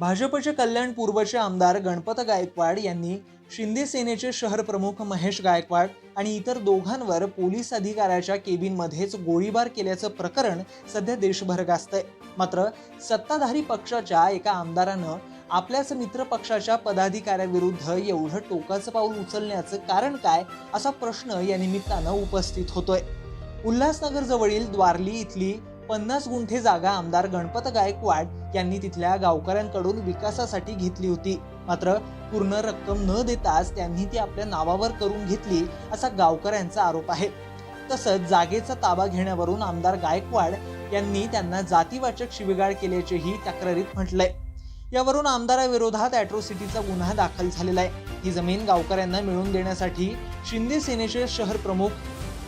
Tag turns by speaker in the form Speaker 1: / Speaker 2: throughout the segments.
Speaker 1: भाजपचे कल्याण पूर्वचे आमदार गणपत गायकवाड यांनी शिंदे सेनेचे शहर प्रमुख महेश गायकवाड आणि इतर दोघांवर पोलीस अधिकाऱ्याच्या केबिनमध्येच गोळीबार केल्याचं प्रकरण सध्या देशभर गाजतंय. मात्र सत्ताधारी पक्षाच्या एका आमदारानं आपल्याच मित्र पक्षाच्या पदाधिकाऱ्याविरुद्ध एवढं टोकाचं पाऊल उचलण्याचं कारण काय असा प्रश्न या निमित्तानं उपस्थित होतोय. उल्हासनगर जवळील द्वारली इथली पन्नास गुंठे जागा आमदार गणपत गायकवाड यांनी तिथल्या गावकऱ्यांकडून विकासासाठी घेतली होती. मात्र पूर्ण रक्कम न देताच त्यांनी ती आपल्या नावावर करून घेतली असा गावकऱ्यांचा आरोप आहे. तसंच जागेचा ताबा घेण्यावरून आमदार गायकवाड यांनी त्यांना जातीवाचक शिवीगाळ केल्याचेही तक्रारीत म्हटलंय. यावरून आमदाराविरोधात अॅट्रोसिटीचा गुन्हा दाखल झालेला आहे. ही जमीन गावकऱ्यांना मिळवून देण्यासाठी शिंदे सेनेचे शहर प्रमुख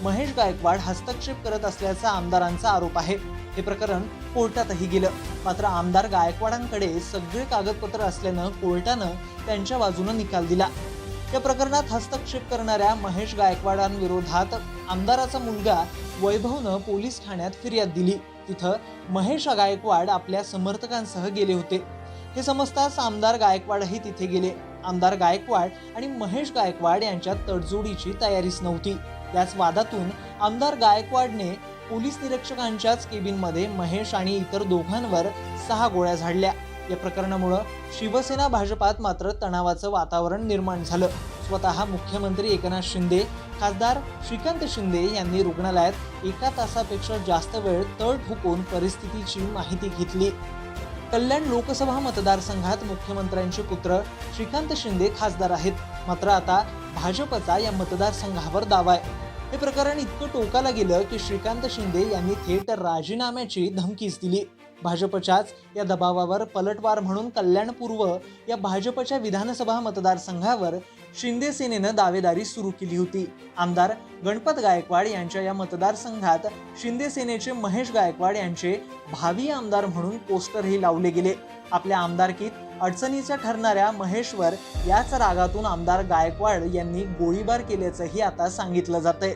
Speaker 1: महेश गायकवाड हस्तक्षेप करत असल्याचा आमदारांचा आरोप आहे. हे प्रकरण कोर्टातही गेलं. मात्र आमदार गायकवाडांकडे सगळे कागदपत्र असल्यानं कोर्टानं त्यांच्या बाजूनं निकाल दिला. या प्रकरणात हस्तक्षेप करणाऱ्या महेश गायकवाडांविरोधात आमदाराचा मुलगा वैभवनं पोलीस ठाण्यात फिर्याद दिली. तिथं महेश गायकवाड आपल्या समर्थकांसह गेले होते. हे समजताच आमदार गायकवाडही तिथे गेले. आमदार गायकवाड आणि महेश गायकवाड यांच्या तडजोडीची तयारीच नव्हती. याच वादातून आमदार गायकवाडने पोलीस निरीक्षकांच्याच केबिनमध्ये महेश आणि इतर दोघांवर सहा गोळ्या झाडल्या. या प्रकरणामुळं शिवसेना भाजपात मात्र तणावाचं वातावरण निर्माण झालं. स्वतः मुख्यमंत्री एकनाथ शिंदे खासदार श्रीकांत शिंदे यांनी रुग्णालयात एका तासापेक्षा जास्त वेळ तळ ठोकून परिस्थितीची माहिती घेतली. कल्याण लोकसभा मतदारसंघात मुख्यमंत्र्यांचे पुत्र श्रीकांत शिंदे खासदार आहेत. मात्र आता भाजपचा या मतदारसंघावर दावा आहे. हे प्रकरण इतकं टोकाला गेलं की श्रीकांत शिंदे यांनी थेट राजीनाम्याची धमकीच दिली. भाजपच्याच या दबावावर पलटवार म्हणून कल्याणपूर्व या भाजपच्या विधानसभा मतदारसंघावर शिंदे सेनेनं दावेदारी सुरू केली होती. आमदार गणपत गायकवाड यांच्या या मतदारसंघात शिंदे सेनेचे महेश गायकवाड यांचे भावी आमदार म्हणून पोस्टरही लावले गेले. आपल्या आमदारकीत अडचणीच्या ठरणाऱ्या महेशवर याच रागातून आमदार गायकवाड यांनी गोळीबार केल्याचंही आता सांगितलं जातंय.